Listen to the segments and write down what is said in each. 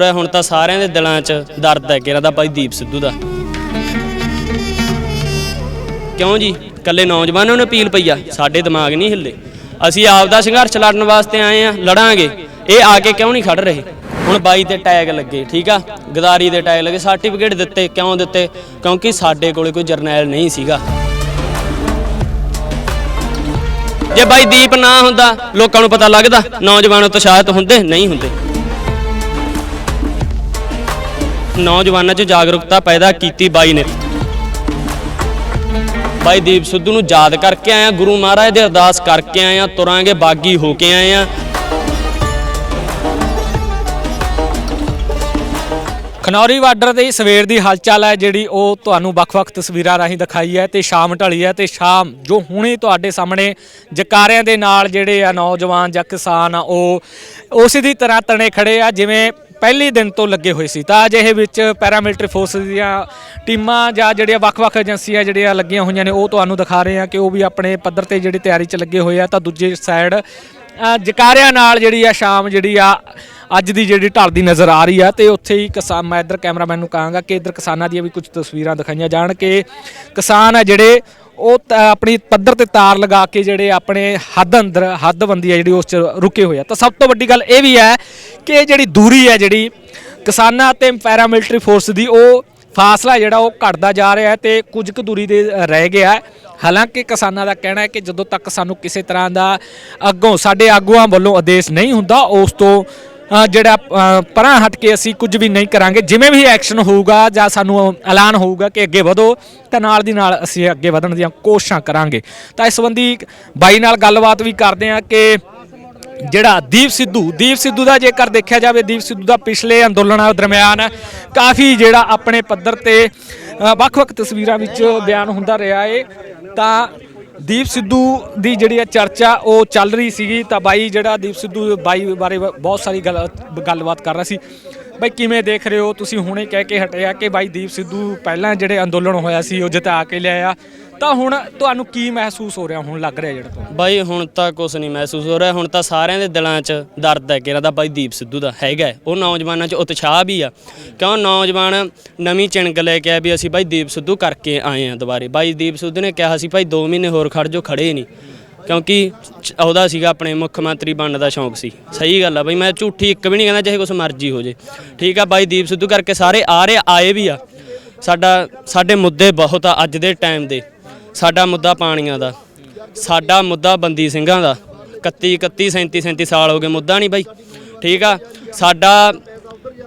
ਹੁਣ ਤਾਂ ਸਾਰਿਆਂ ਦੇ ਦਿਲਾਂ 'ਚ ਦਰਦ ਹੈ ਕਿਹੜਾ ਦਾ? ਭਾਈ ਦੀਪ ਸਿੱਧੂ ਦਾ। ਕਿਉਂ ਜੀ? ਕੱਲੇ ਨੌਜਵਾਨਾਂ ਨੂੰ ਅਪੀਲ ਪਈ ਆ, ਸਾਡੇ ਦਿਮਾਗ ਨਹੀਂ ਹਿੱਲੇ ਅਸੀਂ ਆਪ ਦਾ ਸੰਘਰਸ਼ ਲੜਨ ਵਾਸਤੇ ਆਏ ਆ, ਲੜਾਂਗੇ। ਇਹ ਆ ਕੇ ਕਿਉਂ ਨਹੀਂ ਖੜ ਰਹੇ? ਹੁਣ ਬਾਈ ਤੇ ਟੈਗ ਲੱਗੇ, ਠੀਕ ਆ? ਗਦਾਰੀ ਦੇ ਟੈਗ ਲੱਗੇ, ਸਰਟੀਫਿਕੇਟ ਦਿੱਤੇ, ਕਿਉਂ ਦਿੱਤੇ? ਕਿਉਂਕਿ ਸਾਡੇ ਕੋਲੇ ਕੋਈ ਜਰਨੈਲ ਨਹੀਂ ਸੀਗਾ। ਜੇ ਬਾਈ ਦੀਪ ਨਾ ਹੁੰਦਾ, ਲੋਕਾਂ ਨੂੰ ਪਤਾ ਲੱਗਦਾ, ਨੌਜਵਾਨ ਉਤਸ਼ਾਹਿਤ ਹੁੰਦੇ, ਨਹੀਂ ਹੁੰਦੇ। ਨੌਜਵਾਨਾਂ 'ਚ ਜਾਗਰੂਕਤਾ ਪੈਦਾ ਕੀਤੀ ਬਾਈ ਨੇ। ਬਾਈ ਦੀਪ ਸਿੱਧੂ ਨੂੰ ਯਾਦ ਕਰਕੇ ਆਇਆ, ਗੁਰੂ ਮਹਾਰਾਜ ਦੇ ਅਰਦਾਸ ਕਰਕੇ ਆਇਆ, ਤੁਰਾਂਗੇ, ਬਾਗੀ ਹੋ ਕੇ ਆਏ ਆ ਖਨੌਰੀ ਬਾਰਡਰ ਤੇ ਸਵੇਰ ਦੀ ਹਲਚਲ ਹੈ ਜਿਹੜੀ ਉਹ ਤੁਹਾਨੂੰ ਵੱਖ-ਵੱਖ ਤਸਵੀਰਾਂ ਰਾਹੀਂ ਦਿਖਾਈ ਹੈ ਤੇ ਸ਼ਾਮ ਢਲੀ ਹੈ ਤੇ ਸ਼ਾਮ ਜੋ ਹੁਣੇ ਤੁਹਾਡੇ ਸਾਹਮਣੇ ਜਕਾਰਿਆਂ ਦੇ ਨਾਲ ਜਿਹੜੇ ਆ ਨੌਜਵਾਨ ਜਾਂ ਕਿਸਾਨ ਆ, ਉਹ ਉਸੇ ਦੀ ਤਰ੍ਹਾਂ ਤਣੇ ਖੜੇ ਆ, ਜਿਵੇਂ ਪਹਿਲੇ ਦਿਨ ਤੋਂ ਲੱਗੇ ਹੋਏ ਸੀ। ਤਾਂ ਅਜਿਹੇ ਵਿੱਚ ਪੈਰਾਮਿਲਟਰੀ ਫੋਰਸ ਦੀਆਂ ਟੀਮਾਂ ਜਾਂ ਜਿਹੜੀਆਂ ਵੱਖ-ਵੱਖ ਏਜੰਸੀਆਂ ਜਿਹੜੀਆਂ ਲੱਗੀਆਂ ਹੋਈਆਂ ਨੇ, ਉਹ ਤੁਹਾਨੂੰ ਦਿਖਾ ਰਹੇ ਹਾਂ ਕਿ ਉਹ ਵੀ ਆਪਣੇ ਪੱਧਰ ਤੇ ਜਿਹੜੀ ਤਿਆਰੀ 'ਚ ਲੱਗੇ ਹੋਏ ਆ। ਤਾਂ ਦੂਜੇ ਸਾਈਡ ਜਕਾਰਿਆਂ ਨਾਲ ਜਿਹੜੀ ਆ ਸ਼ਾਮ ਜਿਹੜੀ ਆ, ਅੱਜ ਦੀ ਜਿਹੜੀ ਢਲਦੀ ਨਜ਼ਰ ਆ ਰਹੀ ਆ ਤੇ ਉੱਥੇ ਹੀ ਕਿਸਾਨ, ਮੈਂ ਇੱਧਰ ਕੈਮਰਾਮੈਨ ਨੂੰ ਕਹਾਂਗਾ ਕਿ ਇੱਧਰ ਕਿਸਾਨਾਂ ਦੀਆਂ ਵੀ ਕੁਝ ਤਸਵੀਰਾਂ ਦਿਖਾਈਆਂ ਜਾਣ ਕਿ ਕਿਸਾਨ ਆ ਜਿਹੜੇ, ਉਹ ਤ- ਆਪਣੀ ਪੱਧਰ ਤੇ ਤਾਰ ਲਗਾ ਕੇ ਜਿਹੜੇ ਆਪਣੇ ਹੱਦ ਅੰਦਰ ਹੱਦਬੰਦੀ ਆ ਜਿਹੜੀ ਉਸ ਚ ਰੁਕੇ ਹੋਏ ਆ। ਤਾਂ ਸਭ ਤੋਂ ਵੱਡੀ ਗੱਲ ਇਹ ਵੀ ਹੈ ਕਿ ਇਹ ਜਿਹੜੀ ਦੂਰੀ ਹੈ ਜਿਹੜੀ ਕਿਸਾਨਾਂ ਤੇ ਪੈਰਾਮਿਲਟਰੀ ਫੋਰਸ ਦੀ ਉਹ ਫਾਸਲਾ ਜਿਹੜਾ ਉਹ ਘਟਦਾ ਜਾ ਰਿਹਾ ਹੈ ਤੇ ਕੁਝ ਕੁ ਦੂਰੀ ਦੇ ਰਹਿ ਗਿਆ ਹੈ। ਹਾਲਾਂਕਿ ਕਿਸਾਨਾਂ ਦਾ ਕਹਿਣਾ ਹੈ ਕਿ ਜਦੋਂ ਤੱਕ ਸਾਨੂੰ ਕਿਸੇ ਤਰ੍ਹਾਂ ਦਾ ਅੱਗੋਂ ਸਾਡੇ ਆਗੂਆਂ ਵੱਲੋਂ ਆਦੇਸ਼ ਨਹੀਂ ਹੁੰਦਾ ਉਸ ਤੋਂ ਅ, ਜਿਹੜਾ ਅ, ਪਰਾਂ ਹਟ ਕੇ ਅਸੀਂ ਕੁਝ ਵੀ ਨਹੀਂ ਕਰਾਂਗੇ। ਜਿਵੇਂ ਵੀ ਐਕਸ਼ਨ ਹੋਊਗਾ ਜਾਂ ਸਾਨੂੰ ਐਲਾਨ ਹੋਊਗਾ ਕਿ ਅੱਗੇ ਵਧੋ ਤਾਂ ਨਾਲ ਦੀ ਨਾਲ ਅਸੀਂ ਅੱਗੇ ਵਧਣ ਦੀਆਂ ਕੋਸ਼ਿਸ਼ਾਂ ਕਰਾਂਗੇ। ਤਾਂ ਇਸ ਸੰਬੰਧੀ ਬਾਈ ਨਾਲ ਗੱਲਬਾਤ ਵੀ ਕਰਦੇ ਹਾਂ ਕਿ ਜਿਹੜਾ ਦੀਪ ਸਿੱਧੂ ਦੀਪ ਸਿੱਧੂ ਦਾ ਜੇਕਰ ਦੇਖਿਆ ਜਾਵੇ, ਦੀਪ ਸਿੱਧੂ ਦਾ ਪਿਛਲੇ ਅੰਦੋਲਨਾਂ ਦਰਮਿਆਨ ਕਾਫੀ ਜਿਹੜਾ ਆਪਣੇ ਪੱਧਰ ਤੇ ਵੱਖ-ਵੱਖ ਤਸਵੀਰਾਂ ਵਿੱਚ ਬਿਆਨ ਹੁੰਦਾ ਰਿਹਾ ਏ। ਤਾਂ ਦੀਪ ਸਿੱਧੂ ਦੀ ਜਿਹੜੀ ਆ ਚਰਚਾ ਉਹ ਚੱਲ ਰਹੀ ਸੀਗੀ, ਤਾਂ ਬਾਈ ਜਿਹੜਾ ਦੀਪ ਸਿੱਧੂ ਬਾਈ ਬਾਰੇ ਬਹੁਤ ਸਾਰੀ ਗੱਲ, ਗੱਲਬਾਤ ਕਰ ਰਿਹਾ ਸੀ। ਬਾਈ ਕਿਵੇਂ ਦੇਖ ਰਹੇ ਹੋ? ਤੁਸੀਂ ਹੁਣੇ ਕਹਿ ਕੇ ਹਟਿਆ ਕਿ ਬਾਈ ਦੀਪ ਸਿੱਧੂ ਪਹਿਲਾਂ ਜਿਹੜੇ ਅੰਦੋਲਨ ਹੋਇਆ ਸੀ, ਉਹ ਜਿਤਾ ਕੇ ਲਿਆਇਆ। ਤਾਂ ਹੁਣ ਤੁਹਾਨੂੰ ਕੀ ਮਹਿਸੂਸ ਹੋ ਰਿਹਾ? ਹੁਣ ਲੱਗ ਰਿਹਾ ਜਿਹੜਾ ਤੁਹਾਨੂੰ? ਬਾਈ, ਹੁਣ ਤਾਂ ਕੁਝ ਨਹੀਂ ਮਹਿਸੂਸ ਹੋ ਰਿਹਾ। ਹੁਣ ਤਾਂ ਸਾਰਿਆਂ ਦੇ ਦਿਲਾਂ 'ਚ ਦਰਦ ਹੈ ਕਿਹੜਾ ਦਾ ਬਾਈ, ਦੀਪ ਸਿੱਧੂ ਦਾ ਹੈਗਾ। ਉਹ ਨੌਜਵਾਨਾਂ 'ਚ ਉਤਸ਼ਾਹ ਵੀ ਆ। ਕਿਉਂ? ਨੌਜਵਾਨ ਨਵੀਂ ਚਿੰਗ ਲੈ ਕੇ ਆ ਵੀ ਅਸੀਂ ਬਾਈ ਦੀਪ ਸਿੱਧੂ ਕਰਕੇ ਆਏ ਆ ਦੁਬਾਰੇ। ਬਾਈ ਦੀਪ ਸਿੱਧੂ ਨੇ ਕਿਹਾ ਸੀ, ਭਾਈ 2 ਮਹੀਨੇ ਹੋਰ ਖੜ ਜੋ ਖੜੇ ਨਹੀਂ। ਕਿਉਂਕਿ ਉਹਦਾ ਸੀਗਾ ਆਪਣੇ ਮੁੱਖ ਮੰਤਰੀ ਬਣਨ ਦਾ ਸ਼ੌਂਕ ਸੀ। ਸਹੀ ਗੱਲ ਆ ਬਈ, ਮੈਂ ਝੂਠੀ ਇੱਕ ਵੀ ਨਹੀਂ ਕਹਿੰਦਾ ਚਾਹੇ ਕੁਛ ਮਰਜ਼ੀ ਹੋ ਜੇ। ਠੀਕ ਆ ਬਾਈ, ਦੀਪ ਸਿੱਧੂ ਕਰਕੇ ਸਾਰੇ ਆ ਰਹੇ, ਆਏ ਵੀ ਆ। ਸਾਡਾ, ਸਾਡੇ ਮੁੱਦੇ ਬਹੁਤ ਆ ਅੱਜ ਦੇ ਟਾਈਮ ਦੇ। ਸਾਡਾ ਮੁੱਦਾ ਪਾਣੀਆਂ ਦਾ, ਸਾਡਾ ਮੁੱਦਾ ਬੰਦੀ ਸਿੰਘਾਂ ਦਾ। 31 31 37 37 ਸਾਲ ਹੋ ਗਏ ਮੁੱਦਾ ਨਹੀਂ ਬਾਈ। ਠੀਕ ਆ? ਸਾਡਾ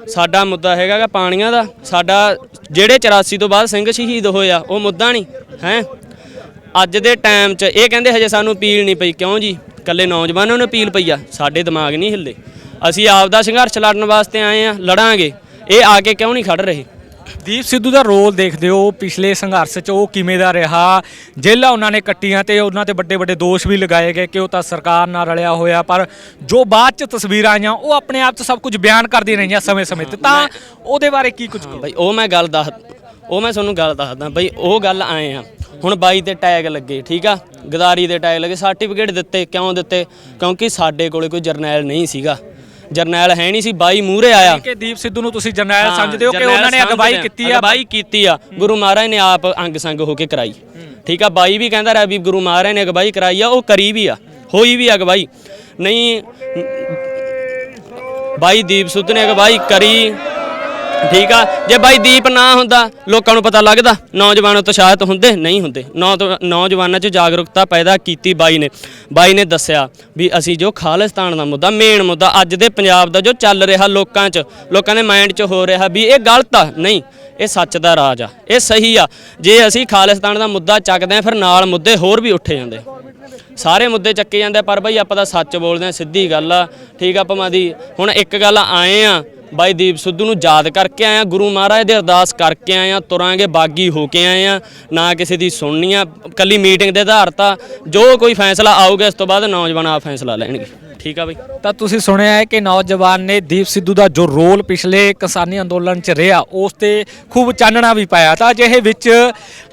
ਸਾਡਾ ਮੁੱਦਾ ਹੈਗਾ ਗਾ ਪਾਣੀਆਂ ਦਾ। ਸਾਡਾ ਜਿਹੜੇ 84 ਤੋਂ ਬਾਅਦ ਸਿੰਘ ਸ਼ਹੀਦ ਹੋਏ ਆ, ਉਹ ਮੁੱਦਾ ਨਹੀਂ, ਹੈ? ਅੱਜ ਦੇ ਟਾਈਮ 'ਚ ਇਹ ਕਹਿੰਦੇ ਹਜੇ ਸਾਨੂੰ ਅਪੀਲ ਨਹੀਂ ਪਈ। ਕਿਉਂ ਜੀ? ਕੱਲੇ ਨੌਜਵਾਨਾਂ ਨੂੰ ਅਪੀਲ ਪਈ ਆ। ਸਾਡੇ ਦਿਮਾਗ ਨਹੀਂ ਹਿੱਲੇ ਅਸੀਂ ਆਪ ਦਾ ਸੰਘਰਸ਼ ਲੜਨ ਵਾਸਤੇ ਆਏ ਆ, ਲੜਾਂਗੇ। ਇਹ ਆ ਕੇ ਕਿਉਂ ਨਹੀਂ ਖੜ ਰਹੇ? ਦੀਪ ਸਿੱਧੂ ਦਾ ਰੋਲ ਦੇਖਦੇ ਹੋ ਪਿਛਲੇ ਸੰਘਰਸ਼ 'ਚ, ਉਹ ਕਿਵੇਂ ਦਾ ਰਿਹਾ? ਜੇਲ੍ਹਾਂ ਉਹਨਾਂ ਨੇ ਕੱਟੀਆਂ ਤੇ ਉਹਨਾਂ ਤੇ ਵੱਡੇ ਵੱਡੇ ਦੋਸ਼ ਵੀ ਲਗਾਏ ਗਏ ਕਿ ਉਹ ਤਾਂ ਸਰਕਾਰ ਨਾਲ ਰਲਿਆ ਹੋਇਆ, ਪਰ ਜੋ ਬਾਅਦ 'ਚ ਤਸਵੀਰਾਂ ਆਈਆਂ, ਉਹ ਆਪਣੇ ਆਪ 'ਚ ਸਭ ਕੁਝ ਬਿਆਨ ਕਰਦੀ ਰਹੀਆਂ ਸਮੇਂ-ਸਮੇਂ ਤੇ। ਤਾਂ ਉਹਦੇ ਬਾਰੇ ਕੀ ਕੁਝ ਬਈ, ਉਹ ਮੈਂ ਗੱਲ ਦੱਸ, ਉਹ ਮੈਂ ਤੁਹਾਨੂੰ ਗੱਲ ਦੱਸਦਾ, ਬਈ, ਉਹ ਗੱਲ ਆਏ ਆ। ਹੁਣ ਬਾਈ ਤੇ ਟੈਗ ਲੱਗੇ, ਠੀਕ ਆ? ਗਦਾਰੀ ਦੇ ਟੈਗ ਲੱਗੇ ਸਰਟੀਫਿਕੇਟ ਦਿੱਤੇ, ਕਿਉਂ ਦਿੱਤੇ? ਕਿਉਂਕਿ ਸਾਡੇ ਕੋਲੇ ਕੋਈ ਜਰਨੈਲ ਨਹੀਂ ਸੀਗਾ। ਜਰਨੈਲ ਹੈ ਨਹੀਂ ਸੀ ਬਾਈ ਮੂਹਰੇ ਆਇਆ। ਕਿ ਦੀਪ ਸਿੱਧੂ ਨੂੰ ਤੁਸੀਂ ਜਰਨੈਲ ਸਮਝਦੇ ਹੋ ਕਿ ਉਹਨਾਂ ਨੇ ਅਗਵਾਈ। ਕੀਤੀ ਆ। ਅਗਵਾਈ ਕੀਤੀ ਆ। ਗੁਰੂ ਮਹਾਰਾਜ ਨੇ ਆਪ ਅੰਗ ਸੰਗ ਹੋ ਕੇ ਕਰਾਈ। ਠੀਕ ਆ ਬਾਈ ਵੀ ਕਹਿੰਦਾ ਰਿਹਾ ਵੀ ਗੁਰੂ ਮਹਾਰਾਜ ਨੇ ਅਗਵਾਈ ਕਰਾਈ ਆ ਉਹ ਕਰੀ ਵੀ ਆ। ਹੋਈ ਵੀ ਅਗਵਾਈ ਨਹੀਂ ਬਾਈ ਦੀਪ ਸੁੱਧ ਨੇ ਅਗਵਾਈ ਕਰੀ। ਠੀਕ ਆ? ਜੇ ਬਾਈ ਦੀਪ ਨਾ ਹੁੰਦਾ, ਲੋਕਾਂ ਨੂੰ ਪਤਾ ਲੱਗਦਾ, ਨੌਜਵਾਨ ਉਤਸ਼ਾਹਿਤ ਹੁੰਦੇ, ਨਹੀਂ ਹੁੰਦੇ। ਨੌ- ਨੌਜਵਾਨਾਂ 'ਚ ਜਾਗਰੂਕਤਾ ਪੈਦਾ ਕੀਤੀ ਬਾਈ ਨੇ। ਬਾਈ ਨੇ ਦੱਸਿਆ ਵੀ ਅਸੀਂ ਜੋ ਖਾਲਿਸਤਾਨ ਦਾ ਮੁੱਦਾ ਮੇਨ ਮੁੱਦਾ ਅੱਜ ਦੇ ਪੰਜਾਬ ਦਾ ਜੋ ਚੱਲ ਰਿਹਾ ਲੋਕਾਂ 'ਚ, ਲੋਕਾਂ ਦੇ ਮਾਈਂਡ 'ਚ ਹੋ ਰਿਹਾ ਵੀ ਇਹ ਗਲਤ ਆ, ਨਹੀਂ, ਇਹ ਸੱਚ ਦਾ ਰਾਜ ਆ, ਇਹ ਸਹੀ ਆ। ਜੇ ਅਸੀਂ ਖਾਲਿਸਤਾਨ ਦਾ ਮੁੱਦਾ ਚੱਕਦੇ ਆ ਫਿਰ ਨਾਲ ਮੁੱਦੇ ਹੋਰ ਵੀ ਉੱਠੇ ਜਾਂਦੇ। ਸਾਰੇ ਮੁੱਦੇ ਚੱਕੇ ਜਾਂਦੇ ਪਰ ਬਾਈ ਆਪਾਂ ਤਾਂ ਸੱਚ ਬੋਲਦੇ ਆ ਸਿੱਧੀ ਗੱਲ ਆ। ਠੀਕ ਆ ਭਮਾ ਦੀ। ਹੁਣ ਇੱਕ ਗੱਲ ਆਏ ਆ ਬਾਈ ਦੀਪ ਸਿੱਧੂ ਨੂੰ ਯਾਦ ਕਰਕੇ ਆਇਆ, ਗੁਰੂ ਮਹਾਰਾਜ ਦੇ ਅਰਦਾਸ ਕਰਕੇ ਆਏ ਆ ਤੁਰਾਂਗੇ, ਬਾਗੀ ਹੋ ਕੇ ਆਏ ਆ। ਨਾ ਕਿਸੇ ਦੀ ਸੁਣਨੀ ਆ, ਕੱਲੀ ਮੀਟਿੰਗ ਦੇ ਆਧਾਰ ਤਾਂ ਜੋ ਕੋਈ ਫੈਸਲਾ ਆਊਗਾ, ਇਸ ਤੋਂ ਬਾਅਦ ਨੌਜਵਾਨ ਆ ਫੈਸਲਾ ਲੈਣਗੇ। ਠੀਕ ਆ ਬਈ। ਤਾਂ ਤੁਸੀਂ ਸੁਣਿਆ ਹੈ ਕਿ ਨੌਜਵਾਨ ਨੇ ਦੀਪ ਸਿੱਧੂ ਦਾ ਜੋ ਰੋਲ ਪਿਛਲੇ ਕਿਸਾਨੀ ਅੰਦੋਲਨ 'ਚ ਰਿਹਾ, ਉਸ ਤੇ ਖੂਬ ਚਾਨਣਾ ਵੀ ਪਾਇਆ। ਤਾਂ ਅਜਿਹੇ ਵਿੱਚ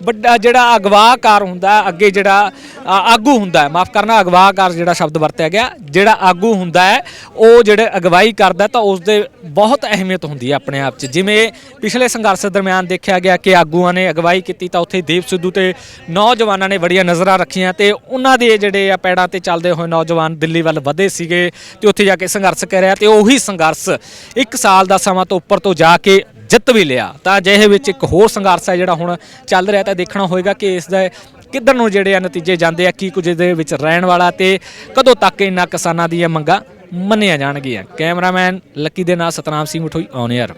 ਵੱਡਾ ਜਿਹੜਾ ਅਗਵਾਕਾਰ ਹੁੰਦਾ, ਅੱਗੇ ਜਿਹੜਾ ਆਗੂ ਹੁੰਦਾ ਮਾਫ ਕਰਨਾ, ਅਗਵਾਕਾਰ ਜਿਹੜਾ ਸ਼ਬਦ ਵਰਤਿਆ ਗਿਆ, ਜਿਹੜਾ ਆਗੂ ਹੁੰਦਾ ਹੈ, ਉਹ ਜਿਹੜੇ ਅਗਵਾਈ ਕਰਦਾ ਤਾਂ ਉਸ ਦੇ ਬਹੁਤ ਅਹਿਮੀਅਤ ਹੁੰਦੀ ਹੈ ਆਪਣੇ ਆਪ 'ਚ। ਜਿਵੇਂ ਪਿਛਲੇ ਸੰਘਰਸ਼ ਦਰਮਿਆਨ ਦੇਖਿਆ ਗਿਆ ਕਿ ਆਗੂਆਂ ਨੇ ਅਗਵਾਈ ਕੀਤੀ, ਤਾਂ ਉੱਥੇ ਦੀਪ ਸਿੱਧੂ ਤੇ ਨੌਜਵਾਨਾਂ ਨੇ ਬੜੀਆਂ ਨਜ਼ਰਾਂ ਰੱਖੀਆਂ ਤੇ ਉਹਨਾਂ ਦੇ ਜਿਹੜੇ ਆ ਪੈੜਾਂ ਤੇ ਚੱਲਦੇ ਹੋਏ ਨੌਜਵਾਨ ਦਿੱਲੀ ਵੱਲ ਵਧੇ ਸੀਗੇ ਤੇ ਉੱਥੇ ਜਾ ਕੇ ਸੰਘਰਸ਼ ਕਰਿਆ ਤੇ ਉਹੀ ਸੰਘਰਸ਼ ਇੱਕ ਸਾਲ ਦਾ ਸਮਾਂ ਤੋਂ ਉੱਪਰ ਤੋਂ ਜਾ ਕੇ ਜਿੱਤ ਵੀ ਲਿਆ। ਤਾਂ ਅਜਿਹੇ ਵਿੱਚ ਇੱਕ ਹੋਰ ਸੰਘਰਸ਼ ਹੈ ਜਿਹੜਾ ਹੁਣ ਚੱਲ ਰਿਹਾ, ਤਾਂ ਦੇਖਣਾ ਹੋਏਗਾ ਕਿ ਇਸ ਦਾ ਕਿੱਧਰ ਨੂੰ ਜਿਹੜੇ ਆ ਨਤੀਜੇ ਜਾਂਦੇ ਆ, ਕੀ ਕੁਝ ਦੇ ਵਿੱਚ ਰਹਿਣ ਵਾਲਾ ਤੇ ਕਦੋਂ ਤੱਕ ਇਹਨਾਂ ਕਿਸਾਨਾਂ ਦੀਆਂ ਮੰਗਾਂ ਮੰਨੀਆਂ ਜਾਣਗੀਆਂ। ਕੈਮਰਾਮੈਨ ਲੱਕੀ ਦੇ ਨਾਲ ਸਤਨਾਮ ਸਿੰਘ ਮਠੋਈ ਔਨ 에ਅਰ